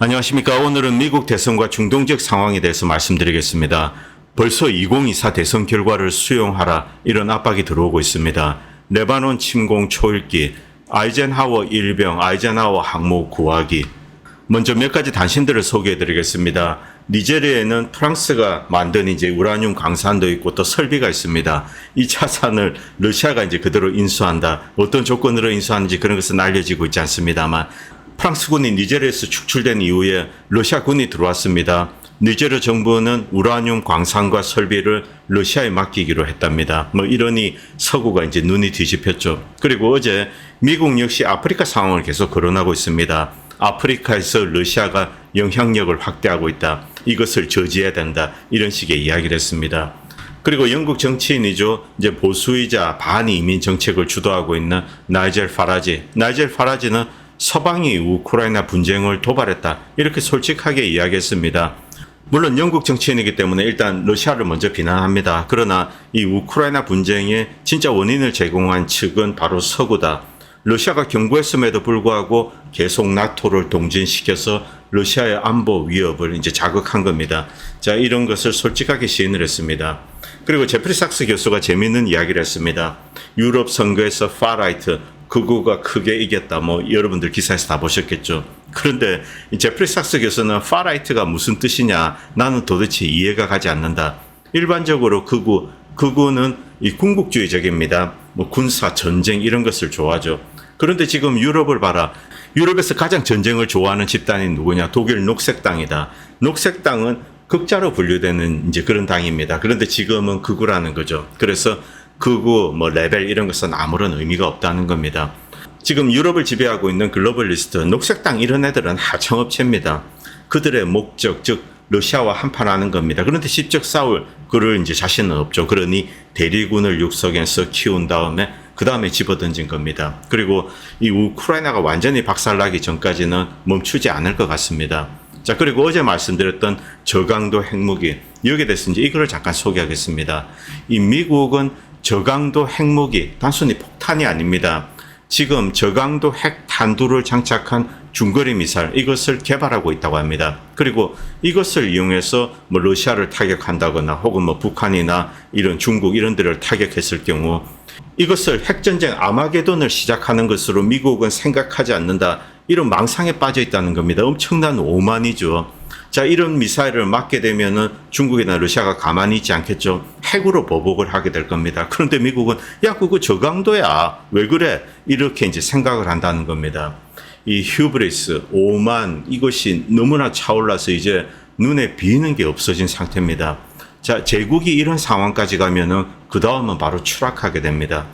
안녕하십니까. 오늘은 미국 대선과 중동적 상황에 대해서 말씀드리겠습니다. 벌써 2024 대선 결과를 수용하라 이런 압박이 들어오고 있습니다. 레바논 침공 초읽기, 아이젠하워 일병, 아이젠하워 항모 구하기. 먼저 몇 가지 단신들을 소개해 드리겠습니다. 니제리아에는 프랑스가 만든 이제 우라늄 강산도 있고 또 설비가 있습니다. 이 자산을 러시아가 이제 그대로 인수한다. 어떤 조건으로 인수하는지 그런 것은 알려지고 있지 않습니다만 프랑스군이 니제리아에서 축출된 이후에 러시아군이 들어왔습니다. 니제르 정부는 우라늄 광산과 설비를 러시아에 맡기기로 했답니다. 뭐 이러니 서구가 이제 눈이 뒤집혔죠. 그리고 어제 미국 역시 아프리카 상황을 계속 거론하고 있습니다. 아프리카에서 러시아가 영향력을 확대하고 있다. 이것을 저지해야 된다. 이런 식의 이야기를 했습니다. 그리고 영국 정치인이죠. 이제 보수이자 반이민 정책을 주도하고 있는 나이젤 파라지. 나이젤 파라지는 서방이 우크라이나 분쟁을 도발했다. 이렇게 솔직하게 이야기했습니다. 물론 영국 정치인이기 때문에 일단 러시아를 먼저 비난합니다. 그러나 이 우크라이나 분쟁의 진짜 원인을 제공한 측은 바로 서구다. 러시아가 경고했음에도 불구하고 계속 나토를 동진시켜서 러시아의 안보 위협을 이제 자극한 겁니다. 자, 이런 것을 솔직하게 시인을 했습니다. 그리고 제프리 삭스 교수가 재미있는 이야기를 했습니다. 유럽 선거에서 파라이트, 극우가 크게 이겼다. 뭐 여러분들 기사에서 다 보셨겠죠. 그런데 이 제프리 삭스 교수는 파라이트가 무슨 뜻이냐? 나는 도대체 이해가 가지 않는다. 일반적으로 극우, 극우는 이 궁극주의적입니다. 뭐 군사, 전쟁 이런 것을 좋아하죠. 그런데 지금 유럽을 봐라. 유럽에서 가장 전쟁을 좋아하는 집단이 누구냐? 독일 녹색당이다. 녹색당은 극자로 분류되는 이제 그런 당입니다. 그런데 지금은 극우라는 거죠. 그래서 극우, 뭐 레벨 이런 것은 아무런 의미가 없다는 겁니다. 지금 유럽을 지배하고 있는 글로벌리스트, 녹색당 이런 애들은 하청업체입니다. 그들의 목적, 즉 러시아와 한판하는 겁니다. 그런데 직접 싸울 그를 이제 자신은 없죠. 그러니 대리군을 육성해서 키운 다음에 그 다음에 집어던진 겁니다. 그리고 이 우크라이나가 완전히 박살나기 전까지는 멈추지 않을 것 같습니다. 자, 그리고 어제 말씀드렸던 저강도 핵무기, 여기에 대해서 이제 이거를 잠깐 소개하겠습니다. 이 미국은 저강도 핵무기, 단순히 폭탄이 아닙니다. 지금 저강도 핵 탄두를 장착한 중거리 미사일 이것을 개발하고 있다고 합니다. 그리고 이것을 이용해서 뭐 러시아를 타격한다거나 혹은 뭐 북한이나 이런 중국 이런 데를 타격했을 경우 이것을 핵전쟁 아마게돈을 시작하는 것으로 미국은 생각하지 않는다. 이런 망상에 빠져 있다는 겁니다. 엄청난 오만이죠. 자, 이런 미사일을 맞게 되면은 중국이나 러시아가 가만히 있지 않겠죠. 핵으로 보복을 하게 될 겁니다. 그런데 미국은 야, 그거 저강도야. 왜 그래? 이렇게 이제 생각을 한다는 겁니다. 이 휴브리스, 오만, 이것이 너무나 차올라서 이제 눈에 비는 게 없어진 상태입니다. 자, 제국이 이런 상황까지 가면은 그 다음은 바로 추락하게 됩니다.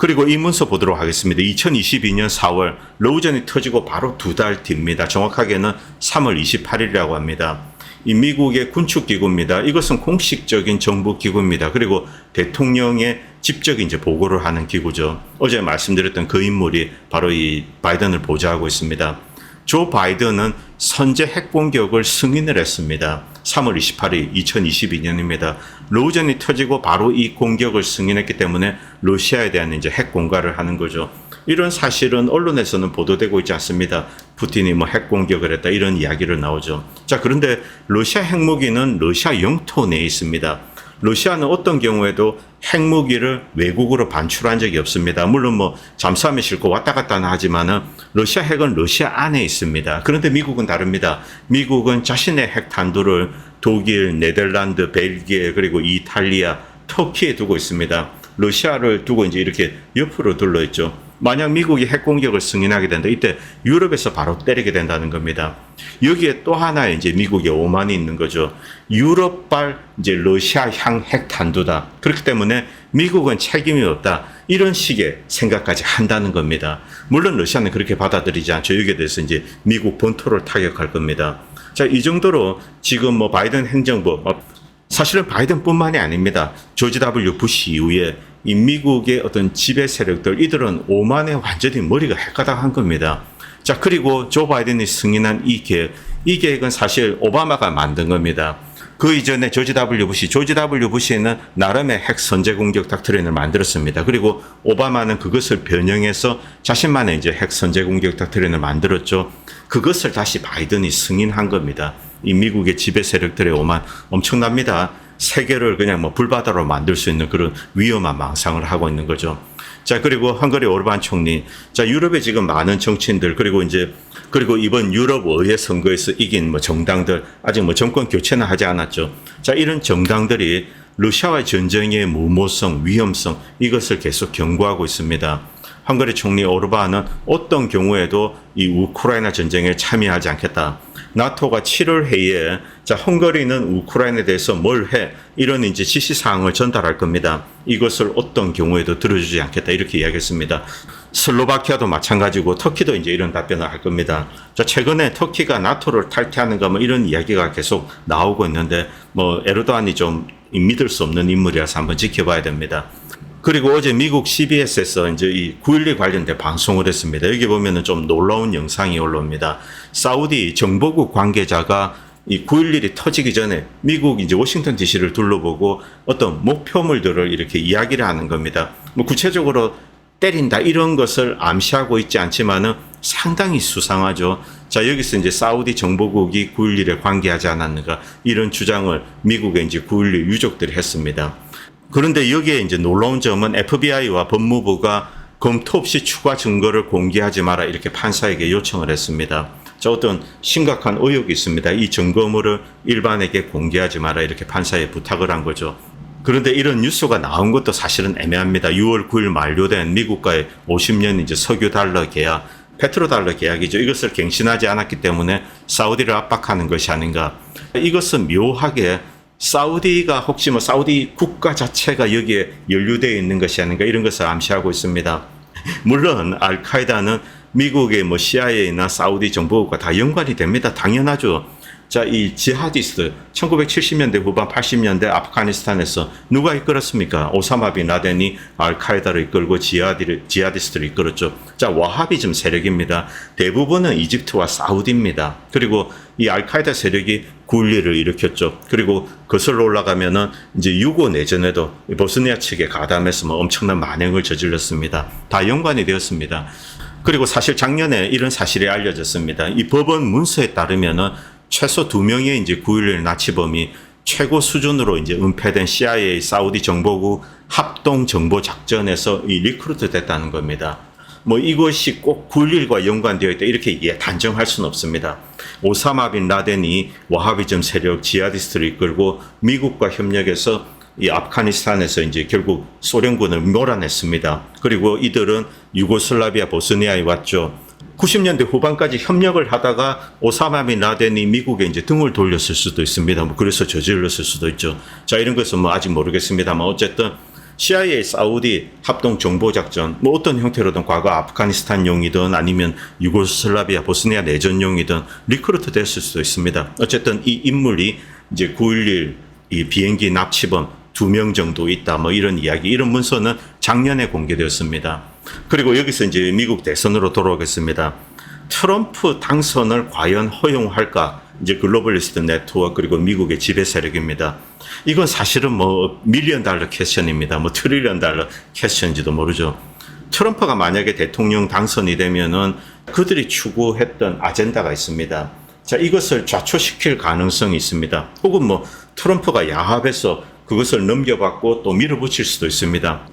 그리고 이 문서 보도록 하겠습니다. 2022년 4월 로우전이 터지고 바로 두 달 뒤입니다. 정확하게는 3월 28일이라고 합니다. 이 미국의 군축기구입니다. 이것은 공식적인 정부 기구입니다. 그리고 대통령의 직접 이제 보고를 하는 기구죠. 어제 말씀드렸던 그 인물이 바로 이 바이든을 보좌하고 있습니다. 조 바이든은 선제 핵 공격을 승인을 했습니다. 3월 28일 2022년입니다. 로전이 터지고 바로 이 공격을 승인했기 때문에 러시아에 대한 이제 핵 공갈을 하는 거죠. 이런 사실은 언론에서는 보도되고 있지 않습니다. 푸틴이 뭐 핵 공격을 했다 이런 이야기를 나오죠. 자, 그런데 러시아 핵무기는 러시아 영토 내에 있습니다. 러시아는 어떤 경우에도 핵무기를 외국으로 반출한 적이 없습니다. 물론 뭐 잠수함에 싣고 왔다 갔다 하지만은 러시아 핵은 러시아 안에 있습니다. 그런데 미국은 다릅니다. 미국은 자신의 핵 탄두를 독일, 네덜란드, 벨기에 그리고 이탈리아, 터키에 두고 있습니다. 러시아를 두고 이제 이렇게 옆으로 둘러 있죠. 만약 미국이 핵 공격을 승인하게 된다. 이때 유럽에서 바로 때리게 된다는 겁니다. 여기에 또 하나 이제 미국의 오만이 있는 거죠. 유럽발 이제 러시아 향 핵탄두다. 그렇기 때문에 미국은 책임이 없다. 이런 식의 생각까지 한다는 겁니다. 물론 러시아는 그렇게 받아들이지 않죠. 여기에 대해서 이제 미국 본토를 타격할 겁니다. 자, 이 정도로 지금 뭐 바이든 행정부, 어, 사실은 바이든뿐만이 아닙니다. 조지 W 부시 이후에 이 미국의 어떤 지배 세력들 이들은 오만에 완전히 머리가 헷가닥한 겁니다. 자 그리고 조 바이든이 승인한 이 계획, 이 계획은 사실 오바마가 만든 겁니다. 그 이전에 조지 W 부시, 조지 W 부시는 나름의 핵 선제 공격 닥트린을 만들었습니다. 그리고 오바마는 그것을 변형해서 자신만의 이제 핵 선제 공격 닥트린을 만들었죠. 그것을 다시 바이든이 승인한 겁니다. 이 미국의 지배 세력들의 오만 엄청납니다. 세계를 그냥 뭐 불바다로 만들 수 있는 그런 위험한 망상을 하고 있는 거죠. 자, 그리고 헝가리 오르반 총리. 자, 유럽에 지금 많은 정치인들, 그리고 이제, 그리고 이번 유럽 의회 선거에서 이긴 뭐 정당들, 아직 뭐 정권 교체는 하지 않았죠. 자, 이런 정당들이 러시아와의 전쟁의 무모성, 위험성, 이것을 계속 경고하고 있습니다. 헝가리 총리 오르반은 어떤 경우에도 이 우크라이나 전쟁에 참여하지 않겠다. 나토가 7월 회의에 자 헝가리는 우크라이나에 대해서 뭘 해 이런 이제 지시 사항을 전달할 겁니다. 이것을 어떤 경우에도 들어주지 않겠다 이렇게 이야기했습니다. 슬로바키아도 마찬가지고 터키도 이제 이런 답변을 할 겁니다. 자 최근에 터키가 나토를 탈퇴하는가 뭐 이런 이야기가 계속 나오고 있는데 뭐 에르도안이 좀 믿을 수 없는 인물이라서 한번 지켜봐야 됩니다. 그리고 어제 미국 CBS에서 이제 이 9.12 관련된 방송을 했습니다. 여기 보면은 좀 놀라운 영상이 올라옵니다. 사우디 정보국 관계자가 이 9.11이 터지기 전에 미국 이제 워싱턴 DC를 둘러보고 어떤 목표물들을 이렇게 이야기를 하는 겁니다. 뭐 구체적으로 때린다 이런 것을 암시하고 있지 않지만은 상당히 수상하죠. 자, 여기서 이제 사우디 정보국이 9.11에 관계하지 않았는가 이런 주장을 미국의 이제 9.11 유족들이 했습니다. 그런데 여기에 이제 놀라운 점은 FBI와 법무부가 검토 없이 추가 증거를 공개하지 마라 이렇게 판사에게 요청을 했습니다. 자, 어떤 심각한 의혹이 있습니다. 이 증거물을 일반에게 공개하지 마라 이렇게 판사에 부탁을 한 거죠. 그런데 이런 뉴스가 나온 것도 사실은 애매합니다. 6월 9일 만료된 미국과의 50년 이제 석유 달러 계약, 페트로 달러 계약이죠. 이것을 갱신하지 않았기 때문에 사우디를 압박하는 것이 아닌가. 이것은 묘하게 사우디가 혹시 뭐 사우디 국가 자체가 여기에 연루되어 있는 것이 아닌가 이런 것을 암시하고 있습니다. 물론 알카에다는 미국의 뭐 CIA나 사우디 정보국과 다 연관이 됩니다. 당연하죠. 자, 이 지하디스트 1970년대 후반 80년대 아프가니스탄에서 누가 이끌었습니까? 오사마 빈 라덴이 알카에다를 이끌고 지하디를 지하디스트를 이끌었죠. 자, 와하비즘 세력입니다. 대부분은 이집트와 사우디입니다. 그리고 이 알카에다 세력이 굴리를 일으켰죠. 그리고 거슬러 올라가면은 이제 유고 내전에도 보스니아 측에 가담해서 뭐 엄청난 만행을 저질렀습니다. 다 연관이 되었습니다. 그리고 사실 작년에 이런 사실이 알려졌습니다. 이 법원 문서에 따르면은 최소 두 명의 이제 9.11 나치범이 최고 수준으로 이제 은폐된 CIA 사우디 정보국 합동 정보 작전에서 이 리크루트 됐다는 겁니다. 뭐 이것이 꼭 9.11과 연관되어 있다 이렇게 예, 단정할 수는 없습니다. 오사마 빈 라덴이 와하비즘 세력 지하디스트를 이끌고 미국과 협력해서 이 아프가니스탄에서 이제 결국 소련군을 몰아냈습니다. 그리고 이들은 유고슬라비아 보스니아에 왔죠. 90년대 후반까지 협력을 하다가 오사마 빈 라덴이 미국에 이제 등을 돌렸을 수도 있습니다. 뭐 그래서 저질렀을 수도 있죠. 자, 이런 것은 뭐 아직 모르겠습니다만 어쨌든 CIA 사우디 합동 정보 작전 뭐 어떤 형태로든 과거 아프가니스탄용이든 아니면 유고슬라비아 보스니아 내전용이든 리크루트 됐을 수도 있습니다. 어쨌든 이 인물이 이제 9.11 이 비행기 납치범 두 명 정도 있다 뭐 이런 이야기 이런 문서는 작년에 공개되었습니다. 그리고 여기서 이제 미국 대선으로 돌아오겠습니다. 트럼프 당선을 과연 허용할까? 이제 글로벌리스트 네트워크 그리고 미국의 지배 세력입니다. 이건 사실은 뭐 밀리언 달러 퀘션입니다. 뭐 트릴리언 달러 퀘션인지도 모르죠. 트럼프가 만약에 대통령 당선이 되면은 그들이 추구했던 아젠다가 있습니다. 자, 이것을 좌초시킬 가능성이 있습니다. 혹은 뭐 트럼프가 야합해서 그것을 넘겨받고 또 밀어붙일 수도 있습니다.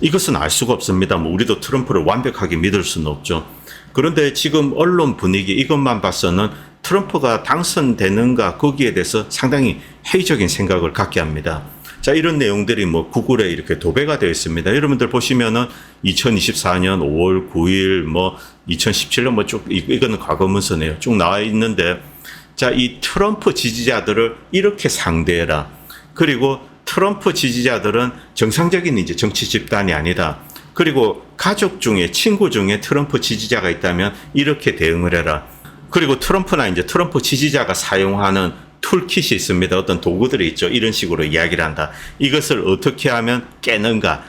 이것은 알 수가 없습니다. 뭐 우리도 트럼프를 완벽하게 믿을 수는 없죠. 그런데 지금 언론 분위기 이것만 봐서는 트럼프가 당선되는가 거기에 대해서 상당히 회의적인 생각을 갖게 합니다. 자, 이런 내용들이 뭐 구글에 이렇게 도배가 되어 있습니다. 여러분들 보시면은 2024년 5월 9일 뭐 2017년 뭐 쭉 이거는 과거 문서네요. 쭉 나와 있는데 자, 이 트럼프 지지자들을 이렇게 상대해라. 그리고 트럼프 지지자들은 정상적인 이제 정치 집단이 아니다. 그리고 가족 중에 친구 중에 트럼프 지지자가 있다면 이렇게 대응을 해라. 그리고 트럼프나 이제 트럼프 지지자가 사용하는 툴킷이 있습니다. 어떤 도구들이 있죠. 이런 식으로 이야기를 한다. 이것을 어떻게 하면 깨는가.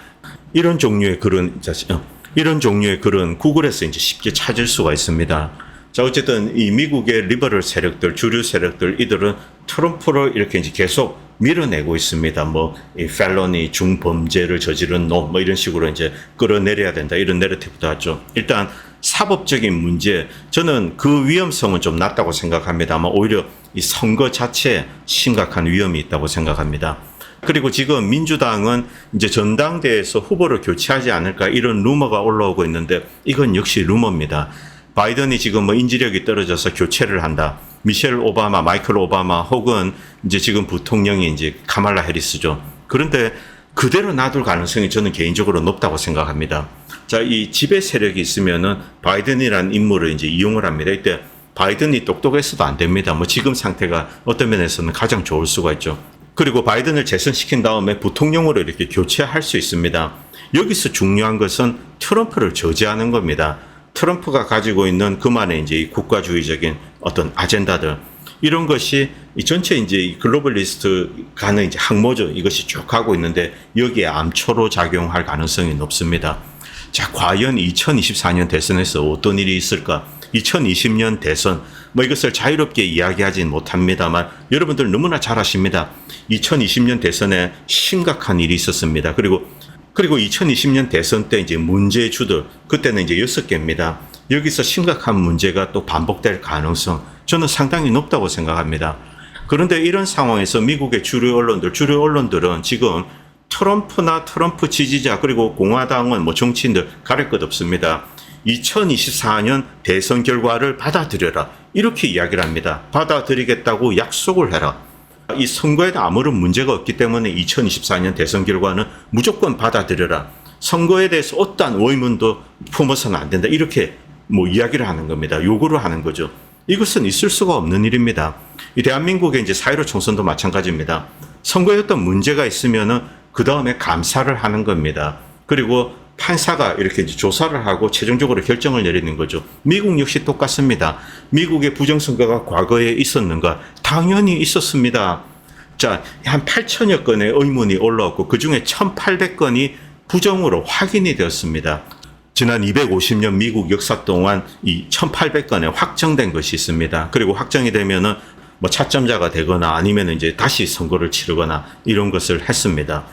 이런 종류의 글은 어, 이런 종류의 글은 구글에서 이제 쉽게 찾을 수가 있습니다. 자, 어쨌든 이 미국의 리버럴 세력들, 주류 세력들, 이들은 트럼프를 이렇게 이제 계속 밀어내고 있습니다. 뭐, 이 펠런이 중범죄를 저지른 놈, 뭐 이런 식으로 이제 끌어내려야 된다. 이런 내러티브도 하죠. 일단 사법적인 문제, 저는 그 위험성은 좀 낮다고 생각합니다만 오히려 이 선거 자체에 심각한 위험이 있다고 생각합니다. 그리고 지금 민주당은 이제 전당대회에서 후보를 교체하지 않을까 이런 루머가 올라오고 있는데 이건 역시 루머입니다. 바이든이 지금 뭐 인지력이 떨어져서 교체를 한다. 미셸 오바마, 마이클 오바마 혹은 이제 지금 부통령이 이제 카말라 해리스죠. 그런데 그대로 놔둘 가능성이 저는 개인적으로 높다고 생각합니다. 자, 이 지배 세력이 있으면은 바이든이라는 인물을 이제 이용을 합니다. 이때 바이든이 똑똑해서도 안 됩니다. 뭐 지금 상태가 어떤 면에서는 가장 좋을 수가 있죠. 그리고 바이든을 재선시킨 다음에 부통령으로 이렇게 교체할 수 있습니다. 여기서 중요한 것은 트럼프를 저지하는 겁니다. 트럼프가 가지고 있는 그만의 이제 이 국가주의적인 어떤 아젠다들 이런 것이 이 전체 이제 이 글로벌리스트 가는 이제 항모죠. 이것이 쭉 가고 있는데 여기에 암초로 작용할 가능성이 높습니다. 자, 과연 2024년 대선에서 어떤 일이 있을까? 2020년 대선, 뭐 이것을 자유롭게 이야기하진 못합니다만 여러분들 너무나 잘 아십니다. 2020년 대선에 심각한 일이 있었습니다. 그리고 그리고 2020년 대선 때 이제 문제 주들 그때는 이제 여섯 개입니다. 여기서 심각한 문제가 또 반복될 가능성 저는 상당히 높다고 생각합니다. 그런데 이런 상황에서 미국의 주류 언론들, 주류 언론들은 지금 트럼프나 트럼프 지지자 그리고 공화당은 뭐 정치인들 가릴 것 없습니다. 2024년 대선 결과를 받아들여라. 이렇게 이야기를 합니다. 받아들이겠다고 약속을 해라. 이 선거에 아무런 문제가 없기 때문에 2024년 대선 결과는 무조건 받아들여라. 선거에 대해서 어떠한 의문도 품어서는 안 된다. 이렇게 뭐 이야기를 하는 겁니다. 요구를 하는 거죠. 이것은 있을 수가 없는 일입니다. 이 대한민국의 이제 4.15 총선도 마찬가지입니다. 선거에 어떤 문제가 있으면은 그 다음에 감사를 하는 겁니다. 그리고 판사가 이렇게 조사를 하고 최종적으로 결정을 내리는 거죠. 미국 역시 똑같습니다. 미국의 부정선거가 과거에 있었는가? 당연히 있었습니다. 자, 한 8천여 건의 의문이 올라왔고 그 중에 1,800건이 부정으로 확인이 되었습니다. 지난 250년 미국 역사 동안 이 1,800건에 확정된 것이 있습니다. 그리고 확정이 되면은 뭐 차점자가 되거나 아니면 이제 다시 선거를 치르거나 이런 것을 했습니다.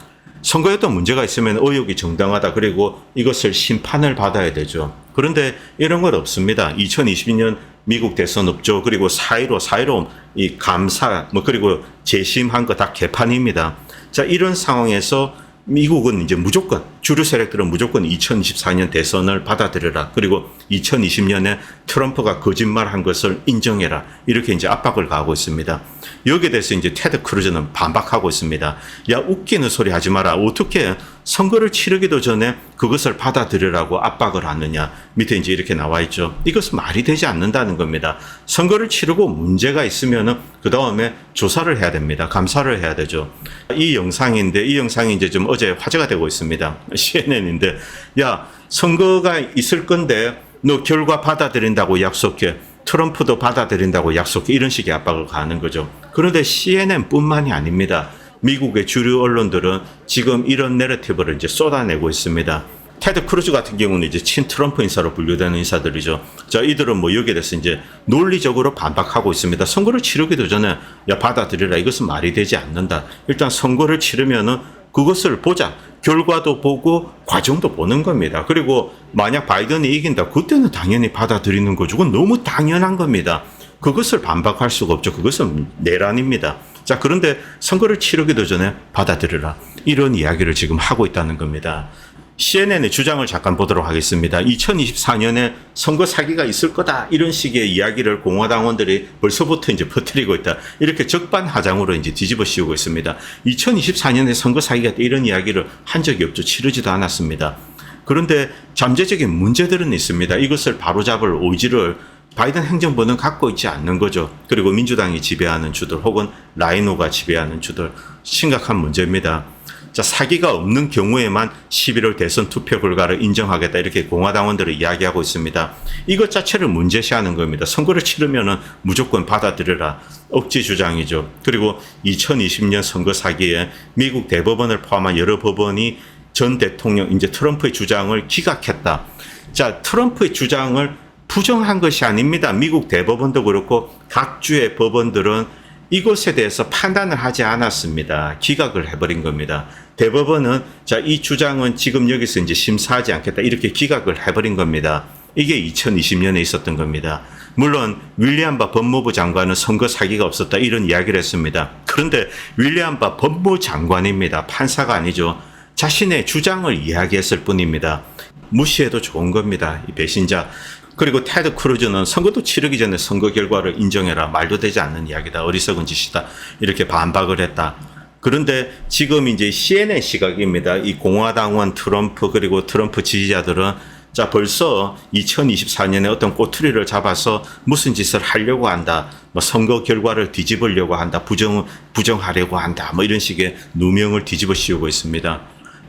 선거에 어떤 문제가 있으면 의혹이 정당하다. 그리고 이것을 심판을 받아야 되죠. 그런데 이런 건 없습니다. 2022년 미국 대선 없죠. 그리고 4.15, 4.15, 이 감사, 뭐, 그리고 재심한 거 다 개판입니다. 자, 이런 상황에서 미국은 이제 무조건, 주류 세력들은 무조건 2024년 대선을 받아들여라. 그리고 2020년에 트럼프가 거짓말 한 것을 인정해라. 이렇게 이제 압박을 가하고 있습니다. 여기에 대해서 이제 테드 크루즈는 반박하고 있습니다. 야, 웃기는 소리 하지 마라. 어떻게 선거를 치르기도 전에 그것을 받아들여라고 압박을 하느냐. 밑에 이제 이렇게 나와 있죠. 이것은 말이 되지 않는다는 겁니다. 선거를 치르고 문제가 있으면은 그 다음에 조사를 해야 됩니다. 감사를 해야 되죠. 이 영상인데 이 영상이 이제 좀 어제 화제가 되고 있습니다. CNN인데 야, 선거가 있을 건데 너 결과 받아들인다고 약속해. 트럼프도 받아들인다고 약속해. 이런 식의 압박을 가하는 거죠. 그런데 CNN뿐만이 아닙니다. 미국의 주류 언론들은 지금 이런 내러티브를 이제 쏟아내고 있습니다. 테드 크루즈 같은 경우는 이제 친 트럼프 인사로 분류되는 인사들이죠. 자, 이들은 뭐 여기에 대해서 이제 논리적으로 반박하고 있습니다. 선거를 치르기도 전에 야, 받아들이라. 이것은 말이 되지 않는다. 일단 선거를 치르면은 그것을 보자. 결과도 보고 과정도 보는 겁니다. 그리고 만약 바이든이 이긴다. 그때는 당연히 받아들이는 거죠. 그건 너무 당연한 겁니다. 그것을 반박할 수가 없죠. 그것은 내란입니다. 자, 그런데 선거를 치르기도 전에 받아들여라. 이런 이야기를 지금 하고 있다는 겁니다. CNN의 주장을 잠깐 보도록 하겠습니다. 2024년에 선거 사기가 있을 거다. 이런 식의 이야기를 공화당원들이 벌써부터 이제 퍼뜨리고 있다. 이렇게 적반하장으로 이제 뒤집어 씌우고 있습니다. 2024년에 선거 사기가 있다. 이런 이야기를 한 적이 없죠. 치르지도 않았습니다. 그런데 잠재적인 문제들은 있습니다. 이것을 바로잡을 의지를 바이든 행정부는 갖고 있지 않는 거죠. 그리고 민주당이 지배하는 주들 혹은 라이노가 지배하는 주들 심각한 문제입니다. 자, 사기가 없는 경우에만 11월 대선 투표 결과를 인정하겠다 이렇게 공화당원들은 이야기하고 있습니다. 이것 자체를 문제시하는 겁니다. 선거를 치르면은 무조건 받아들여라. 억지 주장이죠. 그리고 2020년 선거 사기에 미국 대법원을 포함한 여러 법원이 전 대통령 이제 트럼프의 주장을 기각했다. 자, 트럼프의 주장을 부정한 것이 아닙니다. 미국 대법원도 그렇고 각 주의 법원들은 이것에 대해서 판단을 하지 않았습니다. 기각을 해버린 겁니다. 대법원은 자, 이 주장은 지금 여기서 이제 심사하지 않겠다. 이렇게 기각을 해버린 겁니다. 이게 2020년에 있었던 겁니다. 물론 윌리엄 바 법무부 장관은 선거 사기가 없었다 이런 이야기를 했습니다. 그런데 윌리엄 바 법무 장관입니다. 판사가 아니죠. 자신의 주장을 이야기했을 뿐입니다. 무시해도 좋은 겁니다. 이 배신자. 그리고 테드 크루즈는 선거도 치르기 전에 선거 결과를 인정해라. 말도 되지 않는 이야기다. 어리석은 짓이다. 이렇게 반박을 했다. 그런데 지금 이제 CNN 시각입니다. 이 공화당원 트럼프 그리고 트럼프 지지자들은 자 벌써 2024년에 어떤 꼬투리를 잡아서 무슨 짓을 하려고 한다. 뭐 선거 결과를 뒤집으려고 한다. 부정 부정하려고 한다. 뭐 이런 식의 누명을 뒤집어 씌우고 있습니다.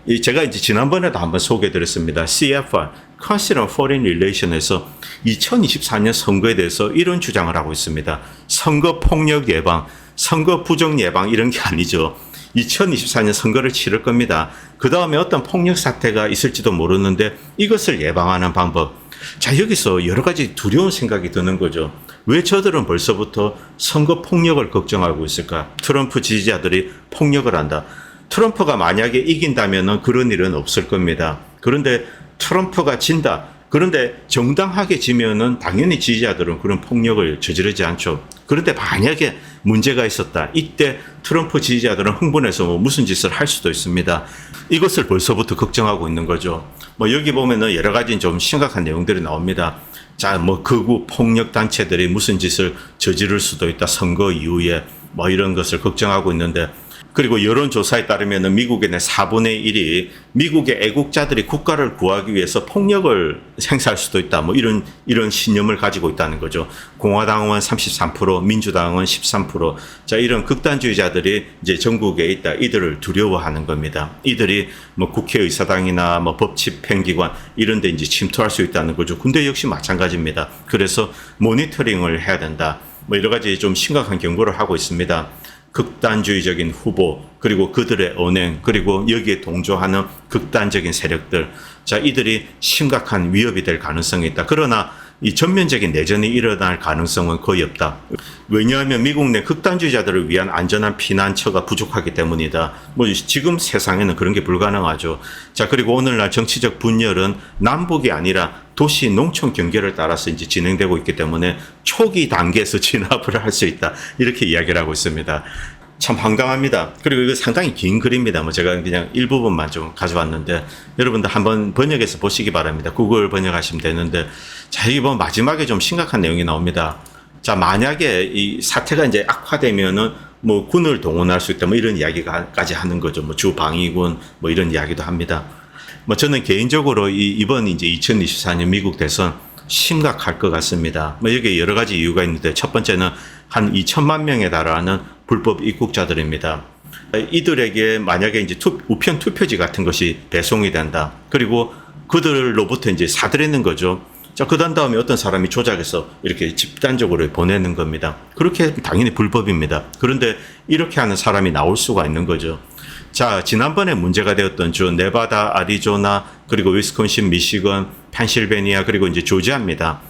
이 제가 이제 지난번에도 한번 소개드렸습니다. CFR On Foreign Relation에서 2024년 선거에 대해서 이런 주장을 하고 있습니다. 선거 폭력 예방, 선거 부정 예방 이런 게 아니죠. 2024년 선거를 치를 겁니다. 그 다음에 어떤 폭력 사태가 있을지도 모르는데 이것을 예방하는 방법. 자, 여기서 여러 가지 두려운 생각이 드는 거죠. 왜 저들은 벌써부터 선거 폭력을 걱정하고 있을까? 트럼프 지지자들이 폭력을 한다. 트럼프가 만약에 이긴다면 그런 일은 없을 겁니다. 그런데 트럼프가 진다. 그런데 정당하게 지면은 당연히 지지자들은 그런 폭력을 저지르지 않죠. 그런데 만약에 문제가 있었다. 이때 트럼프 지지자들은 흥분해서 뭐 무슨 짓을 할 수도 있습니다. 이것을 벌써부터 걱정하고 있는 거죠. 뭐 여기 보면은 여러 가지 좀 심각한 내용들이 나옵니다. 자, 뭐 극우 폭력 단체들이 무슨 짓을 저지를 수도 있다. 선거 이후에 뭐 이런 것을 걱정하고 있는데 그리고 여론조사에 따르면 미국의 내 4분의 1이 미국의 애국자들이 국가를 구하기 위해서 폭력을 행사할 수도 있다. 뭐 이런, 이런 신념을 가지고 있다는 거죠. 공화당은 33%, 민주당은 13%. 자, 이런 극단주의자들이 이제 전국에 있다. 이들을 두려워하는 겁니다. 이들이 뭐 국회의사당이나 뭐 법집행기관 이런 데 이제 침투할 수 있다는 거죠. 군대 역시 마찬가지입니다. 그래서 모니터링을 해야 된다. 뭐 여러 가지 좀 심각한 경고를 하고 있습니다. 극단주의적인 후보 그리고 그들의 언행 그리고 여기에 동조하는 극단적인 세력들 자 이들이 심각한 위협이 될 가능성이 있다. 그러나 이 전면적인 내전이 일어날 가능성은 거의 없다. 왜냐하면 미국 내 극단주의자들을 위한 안전한 피난처가 부족하기 때문이다. 뭐 지금 세상에는 그런 게 불가능하죠. 자 그리고 오늘날 정치적 분열은 남북이 아니라 도시 농촌 경계를 따라서 이제 진행되고 있기 때문에 초기 단계에서 진압을 할 수 있다. 이렇게 이야기를 하고 있습니다. 참 황당합니다. 그리고 이거 상당히 긴 글입니다. 뭐 제가 그냥 일부분만 좀 가져왔는데 여러분들 한번 번역해서 보시기 바랍니다. 구글 번역하시면 되는데 자, 보면 마지막에 좀 심각한 내용이 나옵니다. 자, 만약에 이 사태가 이제 악화되면은 뭐 군을 동원할 수 있다 뭐 이런 이야기까지 하는 거죠. 뭐 주방위군 뭐 이런 이야기도 합니다. 뭐 저는 개인적으로 이 이번 이제 2024년 미국 대선 심각할 것 같습니다. 뭐 여기 여러 가지 이유가 있는데 첫 번째는 한 2천만 명에 달하는 불법 입국자들입니다. 이들에게 만약에 이제 투, 우편 투표지 같은 것이 배송이 된다. 그리고 그들로부터 이제 사들이는 거죠. 자, 그다음 다음에 어떤 사람이 조작해서 이렇게 집단적으로 보내는 겁니다. 그렇게 당연히 불법입니다. 그런데 이렇게 하는 사람이 나올 수가 있는 거죠. 자, 지난번에 문제가 되었던 주 네바다, 아리조나, 그리고 위스콘신, 미시건, 펜실베니아, 그리고 이제 조지아입니다.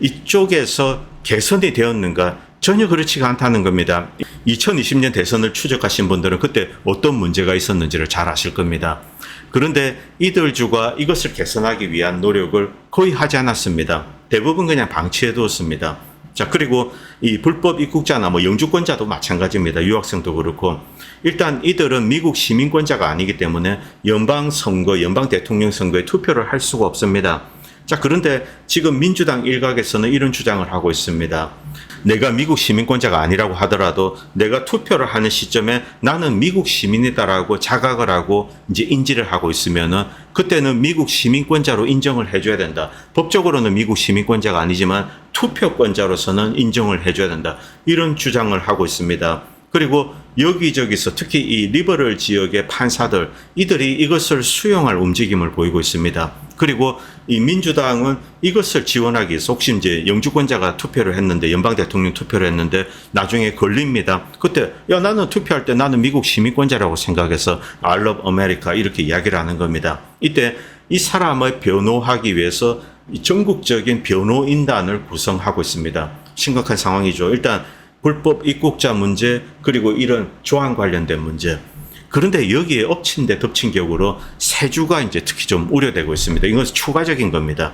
이쪽에서 개선이 되었는가? 전혀 그렇지가 않다는 겁니다. 2020년 대선을 추적하신 분들은 그때 어떤 문제가 있었는지를 잘 아실 겁니다. 그런데 이들 주가 이것을 개선하기 위한 노력을 거의 하지 않았습니다. 대부분 그냥 방치해 두었습니다. 자, 그리고 이 불법 입국자나 뭐 영주권자도 마찬가지입니다. 유학생도 그렇고. 일단 이들은 미국 시민권자가 아니기 때문에 연방 선거, 연방 대통령 선거에 투표를 할 수가 없습니다. 자, 그런데 지금 민주당 일각에서는 이런 주장을 하고 있습니다. 내가 미국 시민권자가 아니라고 하더라도 내가 투표를 하는 시점에 나는 미국 시민이다라고 자각을 하고 이제 인지를 하고 있으면은 그때는 미국 시민권자로 인정을 해줘야 된다. 법적으로는 미국 시민권자가 아니지만 투표권자로서는 인정을 해줘야 된다. 이런 주장을 하고 있습니다. 그리고 여기저기서 특히 이 리버럴 지역의 판사들 이들이 이것을 수용할 움직임을 보이고 있습니다. 그리고 이 민주당은 이것을 지원하기 위해서 혹시 이제 영주권자가 투표를 했는데 연방 대통령 투표를 했는데 나중에 걸립니다. 그때 야 나는 투표할 때 나는 미국 시민권자라고 생각해서 love America 이렇게 이야기를 하는 겁니다. 이때 이 사람을 변호하기 위해서 이 전국적인 변호인단을 구성하고 있습니다. 심각한 상황이죠. 일단 불법 입국자 문제 그리고 이런 조항 관련된 문제. 그런데 여기에 엎친 데 덮친 격으로 세주가 이제 특히 좀 우려되고 있습니다. 이것은 추가적인 겁니다.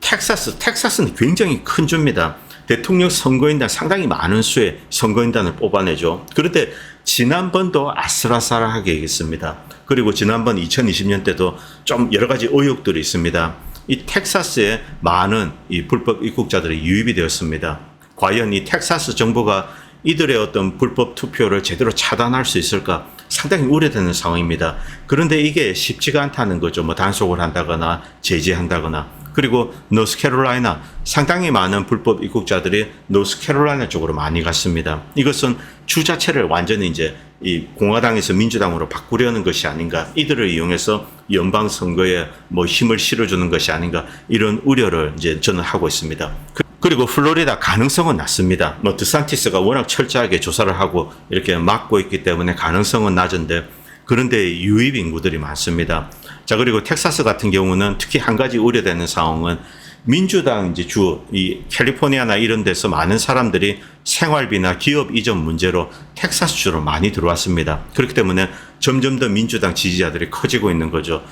텍사스, 텍사스는 굉장히 큰 주입니다. 대통령 선거인단 상당히 많은 수의 선거인단을 뽑아내죠. 그런데 지난번도 아슬아슬하게 얘기했습니다. 그리고 지난번 2020년 때도 좀 여러 가지 의혹들이 있습니다. 이 텍사스에 많은 이 불법 입국자들이 유입이 되었습니다. 과연 이 텍사스 정부가 이들의 어떤 불법 투표를 제대로 차단할 수 있을까 상당히 우려되는 상황입니다. 그런데 이게 쉽지가 않다는 거죠. 뭐 단속을 한다거나 제재한다거나 그리고 노스캐롤라이나 상당히 많은 불법 입국자들이 노스캐롤라이나 쪽으로 많이 갔습니다. 이것은 주 자체를 완전히 이제 이 공화당에서 민주당으로 바꾸려는 것이 아닌가 이들을 이용해서 연방 선거에 뭐 힘을 실어주는 것이 아닌가 이런 우려를 이제 저는 하고 있습니다. 그- 그리고 플로리다 가능성은 낮습니다. 뭐 드산티스가 워낙 철저하게 조사를 하고 이렇게 막고 있기 때문에 가능성은 낮은데 그런데 유입 인구들이 많습니다. 자 그리고 텍사스 같은 경우는 특히 한 가지 우려되는 상황은 민주당 이제 주 이 캘리포니아나 이런 데서 많은 사람들이 생활비나 기업 이전 문제로 텍사스 주로 많이 들어왔습니다. 그렇기 때문에 점점 더 민주당 지지자들이 커지고 있는 거죠.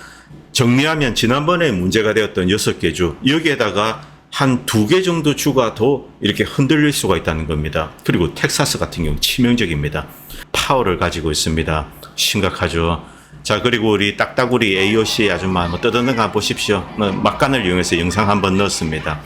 정리하면 지난번에 문제가 되었던 여섯 개 주 여기에다가 한 두 개 정도 주가 더 이렇게 흔들릴 수가 있다는 겁니다. 그리고 텍사스 같은 경우 치명적입니다. 파워를 가지고 있습니다. 심각하죠. 자 그리고 우리 딱따구리 AOC 아줌마 뭐 떠드는 거 보십시오. 뭐 막간을 이용해서 영상 한번 넣었습니다.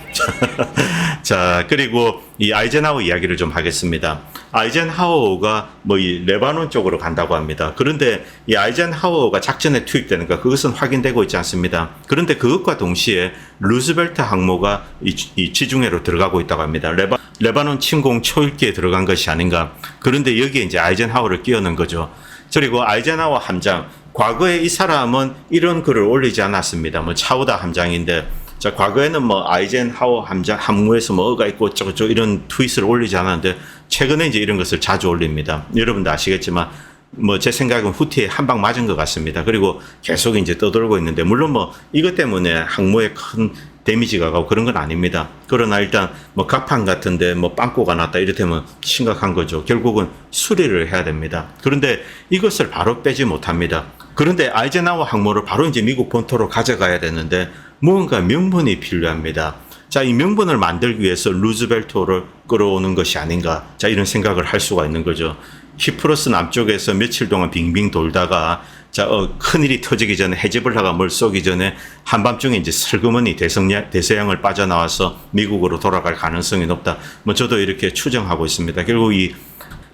자 그리고 이 아이젠하워 이야기를 좀 하겠습니다. 아이젠하워가 뭐 이 레바논 쪽으로 간다고 합니다. 그런데 이 아이젠하워가 작전에 투입되는가 그것은 확인되고 있지 않습니다. 그런데 그것과 동시에 루즈벨트 항모가 이, 이 지중해로 들어가고 있다고 합니다. 레바, 레바논 침공 초읽기에 들어간 것이 아닌가. 그런데 여기에 이제 아이젠하워를 끼워넣은 거죠. 그리고 아이젠하워 함장 과거에 이 사람은 이런 글을 올리지 않았습니다. 뭐 차우다 함장인데 자 과거에는 뭐 아이젠하워 함장 함무에서 뭐가 있고 어쩌고저쩌고 이런 트윗을 올리지 않았는데 최근에 이제 이런 것을 자주 올립니다. 여러분도 아시겠지만 뭐 제 생각은 후티에 한 방 맞은 것 같습니다. 그리고 계속 이제 떠돌고 있는데 물론 뭐 이것 때문에 항모에 큰 데미지가 가고 그런 건 아닙니다. 그러나 일단 뭐 갑판 같은데 뭐 빵꾸가 났다 이렇다면 심각한 거죠. 결국은 수리를 해야 됩니다. 그런데 이것을 바로 빼지 못합니다. 그런데 아이젠하워 항모를 바로 이제 미국 본토로 가져가야 되는데 무언가 명분이 필요합니다. 자, 이 명분을 만들기 위해서 루즈벨트를 끌어오는 것이 아닌가. 자, 이런 생각을 할 수가 있는 거죠. 키프로스 남쪽에서 며칠 동안 빙빙 돌다가 자, 어, 큰일이 터지기 전에 헤즈볼라가 뭘 쏘기 전에 한밤중에 이제 슬그머니 대성야, 대서양을 빠져나와서 미국으로 돌아갈 가능성이 높다. 뭐 저도 이렇게 추정하고 있습니다. 결국 이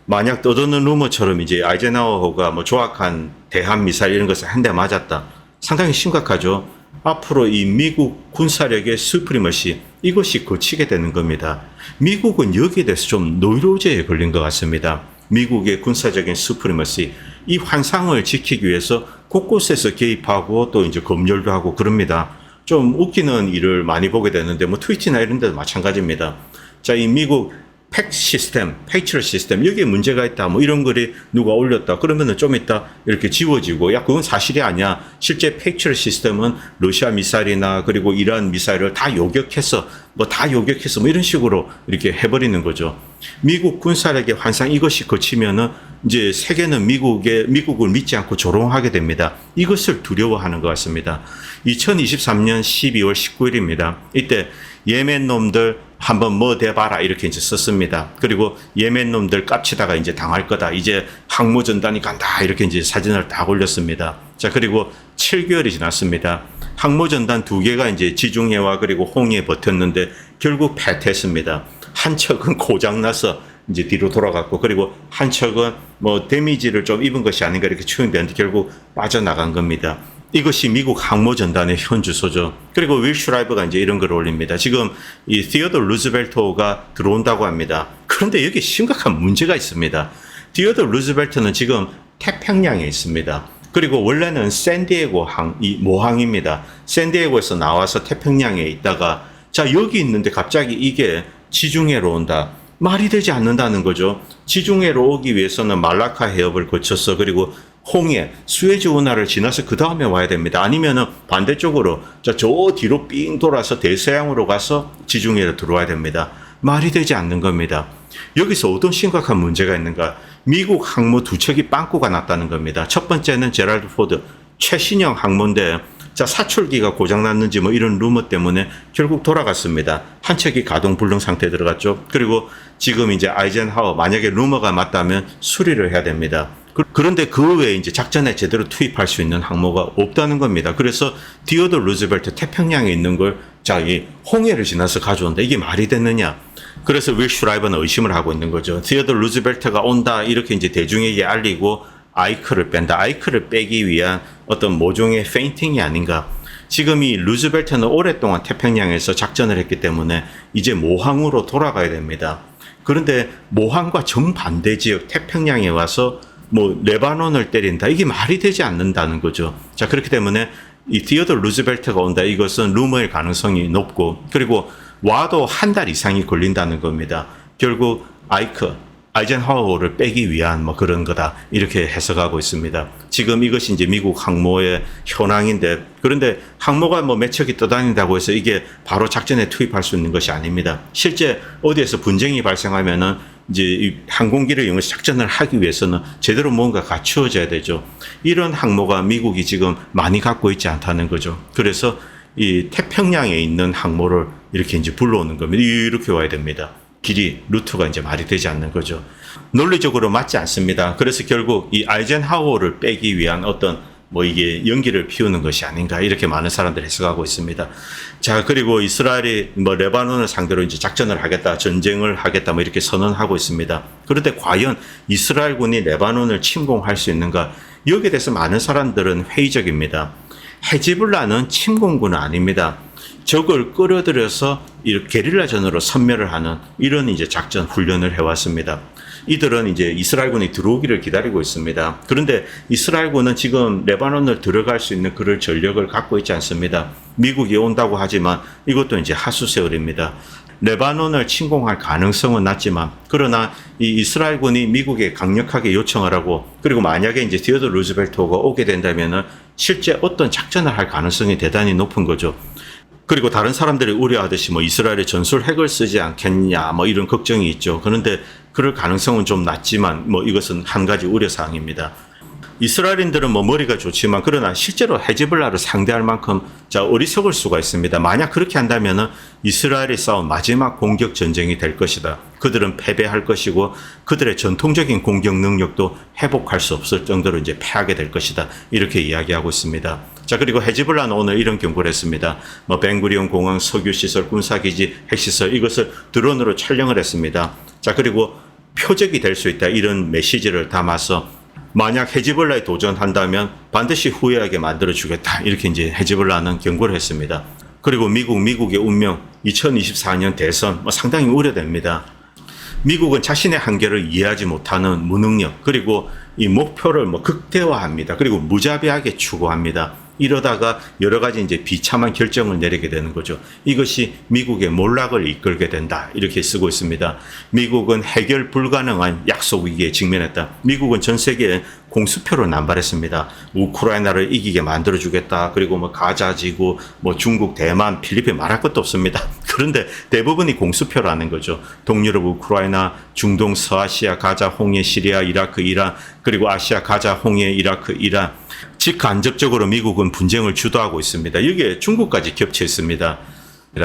만약 떠도는 루머처럼 이제 아이젠하워가 뭐 조악한 대한 미사일 이런 것을 한 대 맞았다. 상당히 심각하죠. 앞으로 이 미국 군사력의 스프리머시 이것이 거치게 되는 겁니다. 미국은 여기에 대해서 좀 노이로제에 걸린 것 같습니다. 미국의 군사적인 스프리머시 이 환상을 지키기 위해서 곳곳에서 개입하고 또 이제 검열도 하고 그럽니다. 좀 웃기는 일을 많이 보게 되는데 뭐 트위치나 이런 데도 마찬가지입니다. 자, 이 미국 팩 시스템, 페이트럴 시스템 여기에 문제가 있다. 뭐 이런 글이 누가 올렸다. 그러면은 좀 있다 이렇게 지워지고 야 그건 사실이 아니야. 실제 페이트럴 시스템은 러시아 미사일이나 그리고 이란 미사일을 다 요격해서 뭐 다 요격해서 뭐 이런 식으로 이렇게 해버리는 거죠. 미국 군사력의 환상 이것이 거치면은 이제 세계는 미국의 미국을 믿지 않고 조롱하게 됩니다. 이것을 두려워하는 것 같습니다. 2023년 12월 19일입니다. 이때 예멘 놈들 한번 뭐 대봐라 이렇게 이제 썼습니다. 그리고 예멘 놈들 깝치다가 이제 당할 거다. 이제 항모 전단이 간다 이렇게 이제 사진을 다 올렸습니다. 자 그리고 7개월이 지났습니다. 항모 전단 두 개가 이제 지중해와 그리고 홍해에 버텼는데 결국 패퇴했습니다. 한 척은 고장 나서 이제 뒤로 돌아갔고 그리고 한 척은 뭐 데미지를 좀 입은 것이 아닌가 이렇게 추정되는데 결국 빠져나간 겁니다. 이것이 미국 항모 전단의 현 주소죠. 그리고 윌 슈라이버가 이제 이런 글을 올립니다. 지금 이 티어도 루즈벨트가 들어온다고 합니다. 그런데 여기 심각한 문제가 있습니다. 티어도 루즈벨트는 지금 태평양에 있습니다. 그리고 원래는 샌디에고 항, 이 모항입니다. 샌디에고에서 나와서 태평양에 있다가 자 여기 있는데 갑자기 이게 지중해로 온다. 말이 되지 않는다는 거죠. 지중해로 오기 위해서는 말라카 해협을 거쳐서 그리고 홍해, 수에즈 운하를 지나서 그 다음에 와야 됩니다. 아니면은 반대쪽으로 저, 저 뒤로 삥 돌아서 대서양으로 가서 지중해로 들어와야 됩니다. 말이 되지 않는 겁니다. 여기서 어떤 심각한 문제가 있는가? 미국 항모 두 척이 빵꾸가 났다는 겁니다. 첫 번째는 제랄드 포드 최신형 항모인데 자 사출기가 고장났는지 뭐 이런 루머 때문에 결국 돌아갔습니다. 한 척이 가동 불능 상태에 들어갔죠. 그리고 지금 이제 아이젠하워 만약에 루머가 맞다면 수리를 해야 됩니다. 그- 그런데 그 외에 이제 작전에 제대로 투입할 수 있는 항모가 없다는 겁니다. 그래서 디오더 루즈벨트 태평양에 있는 걸 자, 이 홍해를 지나서 가져온다. 이게 말이 됐느냐? 그래서 윌 슈라이버는 의심을 하고 있는 거죠. 디오더 루즈벨트가 온다. 이렇게 이제 대중에게 알리고 아이크를 뺀다. 아이크를 빼기 위한 어떤 모종의 페인팅이 아닌가. 지금 이 루즈벨트는 오랫동안 태평양에서 작전을 했기 때문에 이제 모항으로 돌아가야 됩니다. 그런데 모항과 정반대 지역 태평양에 와서 뭐 레바논을 때린다. 이게 말이 되지 않는다는 거죠. 자, 그렇기 때문에 이 디오더 루즈벨트가 온다. 이것은 루머일 가능성이 높고 그리고 와도 한 달 이상이 걸린다는 겁니다. 결국 아이크 아이젠하워를 빼기 위한 뭐 그런 거다 이렇게 해석하고 있습니다. 지금 이것이 이제 미국 항모의 현황인데 그런데 항모가 뭐몇 척이 떠다닌다고 해서 이게 바로 작전에 투입할 수 있는 것이 아닙니다. 실제 어디에서 분쟁이 발생하면은 이제 이 항공기를 이용해서 작전을 하기 위해서는 제대로 뭔가 갖추어져야 되죠. 이런 항모가 미국이 지금 많이 갖고 있지 않다는 거죠. 그래서 이 태평양에 있는 항모를 이렇게 이제 불러오는 겁니다. 이렇게 와야 됩니다. 길이 루트가 이제 말이 되지 않는 거죠. 논리적으로 맞지 않습니다. 그래서 결국 이 아이젠하워를 빼기 위한 어떤 뭐 이게 연기를 피우는 것이 아닌가 이렇게 많은 사람들이 해석하고 있습니다. 자 그리고 이스라엘이 뭐 레바논을 상대로 이제 작전을 하겠다, 전쟁을 하겠다 뭐 이렇게 선언하고 있습니다. 그런데 과연 이스라엘군이 레바논을 침공할 수 있는가? 여기에 대해서 많은 사람들은 회의적입니다. 헤지블라는 침공군은 아닙니다. 적을 끌어들여서 게릴라전으로 선멸을 하는 이런 이제 작전 훈련을 해왔습니다. 이들은 이제 이스라엘군이 들어오기를 기다리고 있습니다. 그런데 이스라엘군은 지금 레바논을 들어갈 수 있는 그럴 전력을 갖고 있지 않습니다. 미국이 온다고 하지만 이것도 이제 하수세월입니다. 레바논을 침공할 가능성은 낮지만 그러나 이 이스라엘군이 미국에 강력하게 요청을 하고 그리고 만약에 이제 디오더 루즈벨트가 오게 된다면은 실제 어떤 작전을 할 가능성이 대단히 높은 거죠. 그리고 다른 사람들이 우려하듯이 뭐 이스라엘이 전술 핵을 쓰지 않겠냐 뭐 이런 걱정이 있죠. 그런데 그럴 가능성은 좀 낮지만 뭐 이것은 한 가지 우려 사항입니다. 이스라엘인들은 뭐 머리가 좋지만 그러나 실제로 헤즈블라를 상대할 만큼 자 어리석을 수가 있습니다. 만약 그렇게 한다면은 이스라엘이 싸운 마지막 공격 전쟁이 될 것이다. 그들은 패배할 것이고 그들의 전통적인 공격 능력도 회복할 수 없을 정도로 이제 패하게 될 것이다. 이렇게 이야기하고 있습니다. 자 그리고 헤즈블라는 오늘 이런 경고를 했습니다. 뭐 벤구리온 공항 석유 시설, 군사 기지, 핵시설 이것을 드론으로 촬영을 했습니다. 자 그리고 표적이 될 수 있다 이런 메시지를 담아서 만약 헤즈볼라에 도전한다면 반드시 후회하게 만들어 주겠다. 이렇게 이제 헤즈볼라는 경고를 했습니다. 그리고 미국, 미국의 운명 2024년 대선 뭐 상당히 우려됩니다. 미국은 자신의 한계를 이해하지 못하는 무능력 그리고 이 목표를 뭐 극대화합니다. 그리고 무자비하게 추구합니다. 이러다가 여러 가지 이제 비참한 결정을 내리게 되는 거죠. 이것이 미국의 몰락을 이끌게 된다. 이렇게 쓰고 있습니다. 미국은 해결 불가능한 약속 위기에 직면했다. 미국은 전 세계에 공수표를 남발했습니다. 우크라이나를 이기게 만들어주겠다. 그리고 뭐 가자지구, 뭐 중국, 대만, 필리핀 말할 것도 없습니다. 그런데 대부분이 공수표라는 거죠. 동유럽, 우크라이나, 중동, 서아시아, 가자, 홍해, 시리아, 이라크, 이란, 그리고 아시아, 가자, 홍해, 이라크, 이란. 직간접적으로 미국은 분쟁을 주도하고 있습니다. 이게 중국까지 겹쳐 있습니다.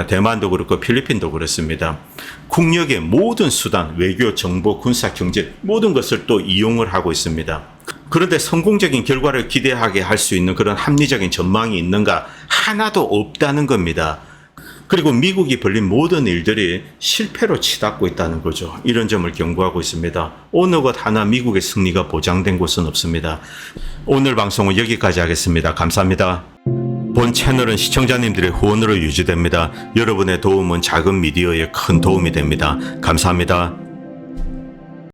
대만도 그렇고 필리핀도 그렇습니다. 국력의 모든 수단, 외교, 정보, 군사, 경제 모든 것을 또 이용을 하고 있습니다. 그런데 성공적인 결과를 기대하게 할 수 있는 그런 합리적인 전망이 있는가 하나도 없다는 겁니다. 그리고 미국이 벌린 모든 일들이 실패로 치닫고 있다는 거죠. 이런 점을 경고하고 있습니다. 어느 것 하나 미국의 승리가 보장된 곳은 없습니다. 오늘 방송은 여기까지 하겠습니다. 감사합니다. 본 채널은 시청자님들의 후원으로 유지됩니다. 여러분의 도움은 작은 미디어에 큰 도움이 됩니다. 감사합니다.